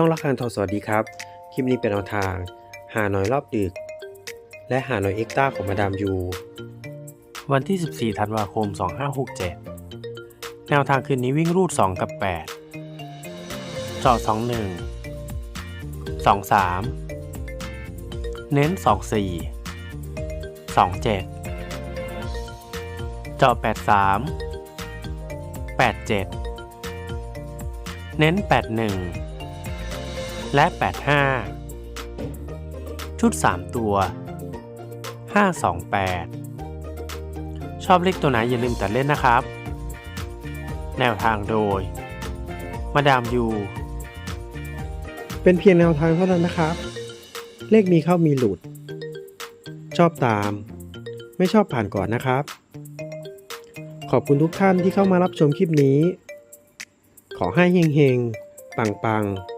ช่องละครทอสวัสดีครับ คลิปนี้เป็นแนวทาง หาหน่อยรอบดึก และหาหน่อยเอ็กต้าของมาดามยู วันที่ 14 ธันวาคม 2567 แนวทางคืนนี้วิ่งรูด 2 กับ8เจาะ21 23 เน้น 24 27เจาะ83 87 เน้น 81 และ 85 ชุด 3 ตัว 528 ชอบเลขตัวไหนอย่าลืมตัดเล่นนะครับ แนวทางโดย มาดามยู เป็นเพียงแนวทางเท่านั้นนะครับ เลขมีเข้ามีหลุด ชอบตาม ไม่ชอบผ่านก่อนนะครับ ขอบคุณทุกท่านที่เข้ามารับชมคลิปนี้ ขอให้เฮงๆ ปังๆ